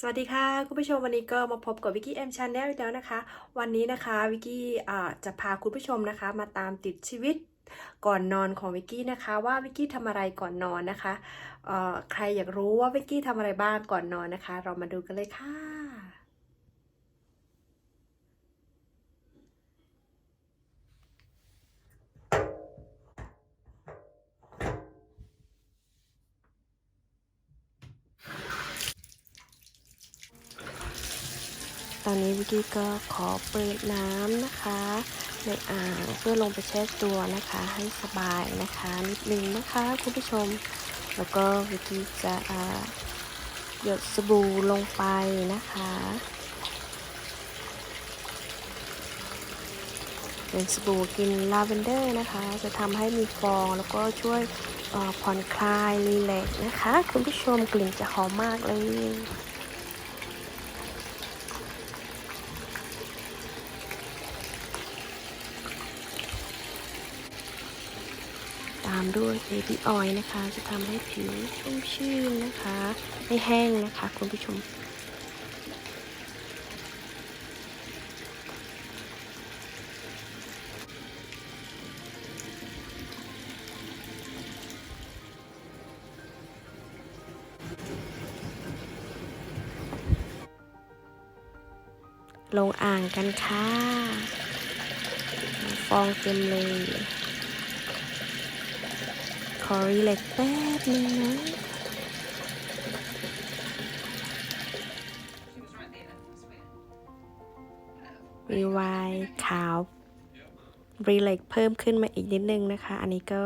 สวัสดีค่ะคุณผู้ชมวันนี้ก็มาพบกับวิกกี้เอ็มชาแนลอีกแล้วนะคะ วันนี้นะคะวิกกี้จะพาคุณผู้ชมนะคะ มาตามติดชีวิตก่อนนอนของวิกกี้นะคะว่าวิกกี้ทำอะไรก่อนนอนนะคะใครอยากรู้ว่าวิกกี้ทำอะไรบ้างก่อนนอนนะคะ เรามาดูกันเลยค่ะ ตอนนี้วิกกี้ก็ขอเปิดน้ำนะคะ ในอ่างเพื่อลงไปแช่ตัวนะคะ ให้สบายนะคะนิดนึงนะคะคุณผู้ชม แล้วก็วิกกี้จะหยดสบู่ลงไปนะคะเป็นสบู่กินลาเวนเดอร์นะคะ จะทำให้มีฟองแล้วก็ช่วยผ่อนคลายรีแลกนะคะ คุณผู้ชมกลิ่นจะหอมมากเลย ตามด้วย เบบี้ออยล์นะคะ จะทำให้ผิวชุ่มชื่นนะคะ ไม่แห้งนะคะ คุณผู้ชม ลงอ่างกันค่ะ ฟองเต็มเลย ขอรีแลกแป๊บนึงนะมีไวน์ขาวรีแลกเพิ่มขึ้นมาอีกนิดนึงนะคะ อันนี้ก็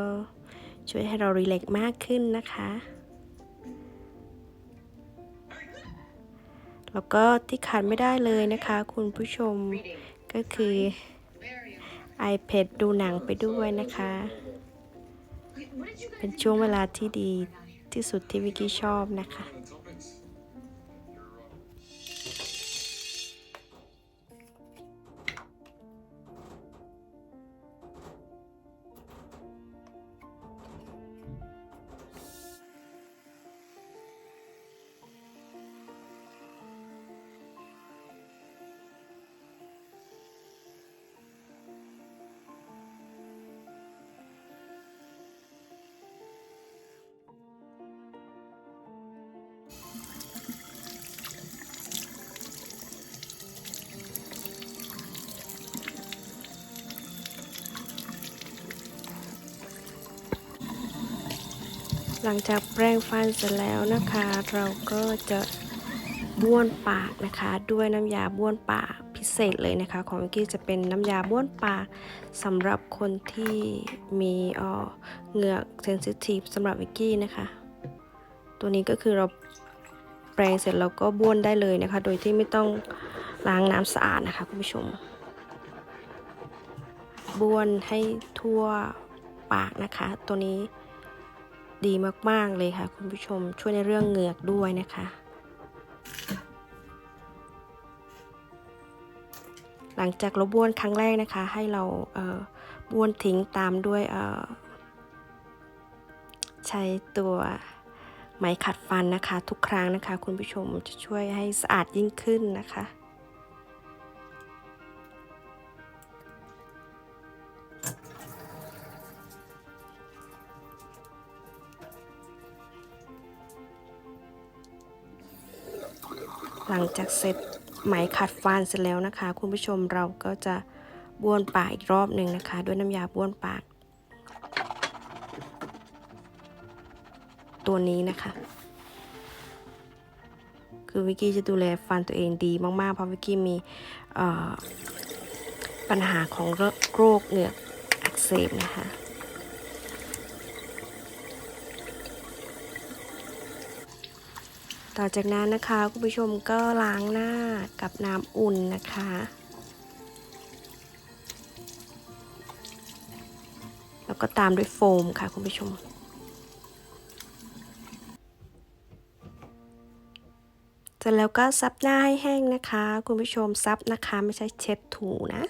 ช่วยให้เรารีแลกมากขึ้นนะคะ แล้วก็ที่ขาดไม่ได้เลยนะคะ คุณผู้ชมก็คือ iPad ดูหนังไปด้วยนะคะ เป็นช่วงเวลาที่ดีที่สุดที่วิกกี้ชอบนะคะ หลังจากแปรงฟันเสร็จแล้วนะคะ เราก็จะบ้วนปากนะคะ ด้วยน้ำยาบ้วนปากพิเศษเลยนะคะ ของวิกกี้จะเป็นน้ำยาบ้วนปากสำหรับคนที่มีเอ่อเหงือกเซนซิทีฟสำหรับวิกกี้นะคะ ตัวนี้ก็คือเราแปรงเสร็จแล้วก็บ้วนได้เลยนะคะ โดยที่ไม่ต้องล้างน้ำสะอาดนะคะคุณผู้ชม บ้วนให้ทั่วปากนะคะ ตัวนี้ ดีมาก ๆ เลยค่ะ คุณผู้ชมช่วยในเรื่องเหงือกด้วยนะคะ หลังจากเราบ้วนครั้งแรกนะคะ ให้เราเออบ้วนทิ้งตามด้วยใช้ตัวไหมขัดฟันนะคะ ทุกครั้งนะคะ คุณผู้ชมจะช่วยให้สะอาดยิ่งขึ้นนะคะ หลังจากเสร็จไหมขัดฟันเสร็จแล้วนะคะ คุณผู้ชมเราก็จะบ้วนปากอีกรอบหนึ่งนะคะ ด้วยน้ำยาบ้วนปาก ตัวนี้นะคะ คือวิกกี้จะดูแลฟันตัวเองดีมากๆ เพราะวิกกี้มีปัญหาของโรคเหงือกอักเสบนะคะ ต่อจากนั้นนะคะคุณผู้ชมก็ล้างหน้ากับน้ำอุ่นนะคะ แล้วก็ตามด้วยโฟมค่ะคุณผู้ชม เสร็จแล้วก็ซับหน้าให้แห้งนะคะ คุณผู้ชมซับนะคะ ไม่ใช่เช็ดถูนะ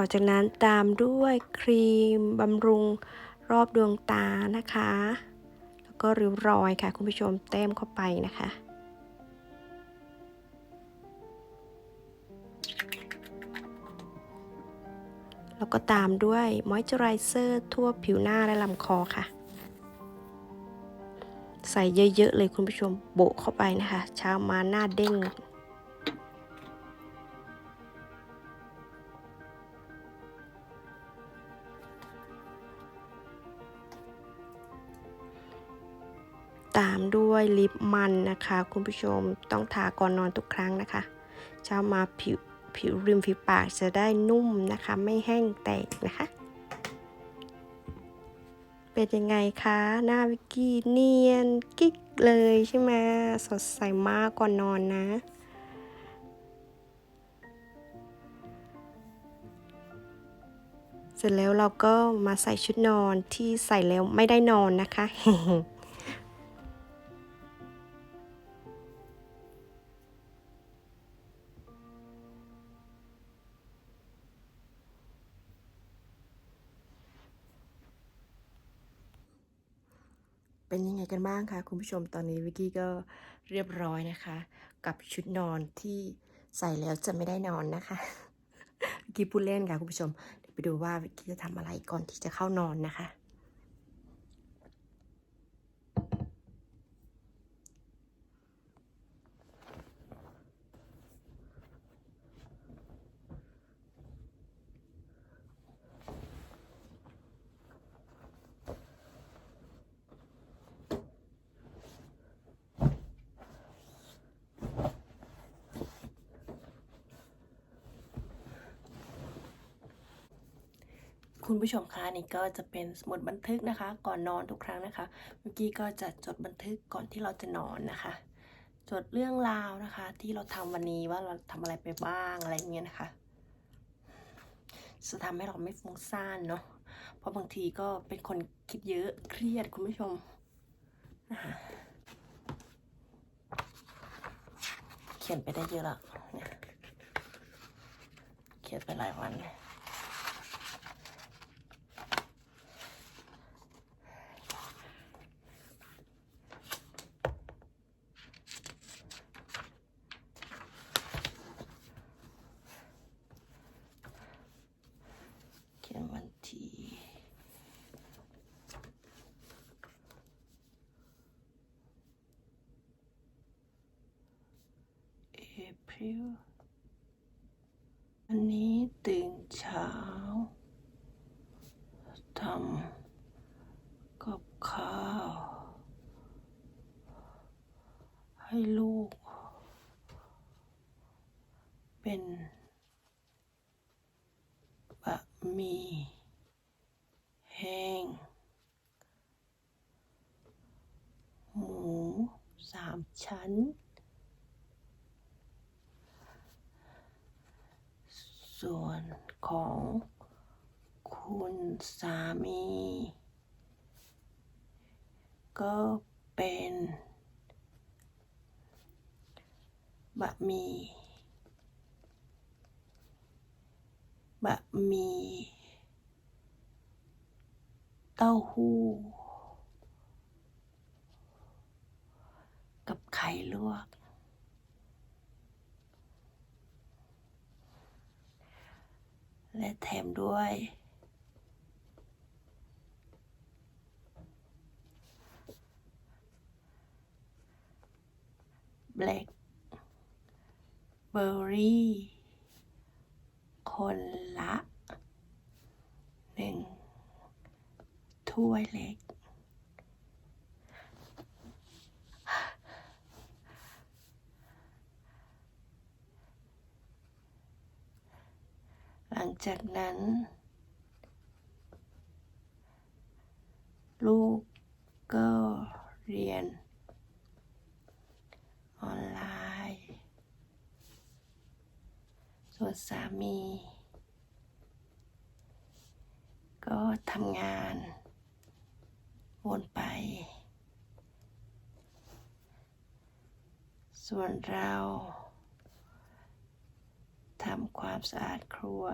ต่อจากนั้นตามด้วยครีมบำรุงรอบดวงตานะคะ แล้วก็ริ้วรอยค่ะ คุณผู้ชมเต็มเข้าไปนะคะแล้วก็ตามด้วยมอยเจอไรเซอร์ทั่วผิวหน้าและลำคอค่ะ ใส่เยอะ ๆ เลยคุณผู้ชมโบะเข้าไปนะคะ เช้ามาหน้าเด้ง ด้วยลิปมันนะคะ คุณผู้ชมต้องทาก่อนนอนทุกครั้งนะคะ เช้ามาผิวผิวริมฝีปากจะได้นุ่มนะคะ ไม่แห้งแตกนะคะ เป็นยังไงคะ หน้าวิกกี้เนียนกิ๊กเลยใช่ไหมสดใสมากก่อนนอนนะเสร็จแล้วเราก็มาใส่ชุดนอนที่ใส่แล้วไม่ได้นอนนะคะ เป็นยังไงกันบ้างคะคุณผู้ชมตอนนี้วิกกี้ก็เรียบร้อยนะคะ กับชุดนอนที่ใส่แล้วจะไม่ได้นอนนะคะวิกกี้พูดเล่นค่ะคุณผู้ชมเดี๋ยวไปดูว่าวิกกี้จะทำอะไรก่อนที่จะเข้านอนนะคะ คุณผู้ชมคะนี่ก็จะเป็นสมุดบันทึกนะคะ ก่อนนอนทุกครั้งนะคะ เมื่อกี้ก็จะจดบันทึกก่อนที่เราจะนอนนะคะ จดเรื่องราวนะคะ ที่เราทำวันนี้ว่าเราทำอะไรไปบ้างอะไรเงี้ยนะคะ จะทำให้เราไม่ฟุ้งซ่านเนาะเพราะบางทีก็เป็นคนคิดเยอะเครียดคุณผู้ชมนะคะเขียนไปได้เยอะละเนี่ยเขียนไปหลายวันเลย เขียนวันที่เอพริลวันนี้ตื่นเช้าทำกับข้าว ให้ลูก เป็นบะหมี่แห้ง หมูสามชั้น ส่วนของคุณสามี ก็เป็นบะหมี่บะหมี่เต้าหู้ กับไข่ลวก และแถมด้วยแบล็กเบอร์รี่คนละหนึ่งถ้วยเล็ก ห ลังจากนั้น ลูกก็เรียน ออนไลน์ ส่วนสามี ก็ทำงานวนไป ส่วนเรา ทำความสะอาดครัว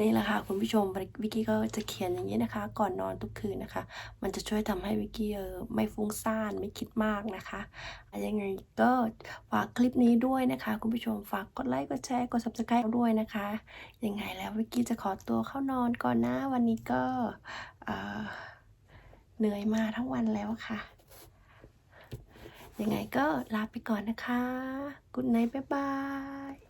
นี่แหละค่ะคุณผู้ชมวิกกี้ก็จะเขียนอย่างนี้นะคะ ก่อนนอนทุกคืนนะคะ มันจะช่วยทำให้วิกกี้ไม่ฟุ้งซ่านไม่คิดมากนะคะยังไงก็ฝากคลิปนี้ด้วยนะคะ คุณผู้ชมฝากกดไลค์กดแชร์กด s u b สไครป์ด้วยนะคะยังไงแล้ววิกกี้จะขอตัวเข้านอนก่อนนะวันนี้ก็เหนื่อยมาทั้งวันแล้วค่ะ ยังไงก็ลาไปก่อนนะคะ กุดไนบ๊ายบาย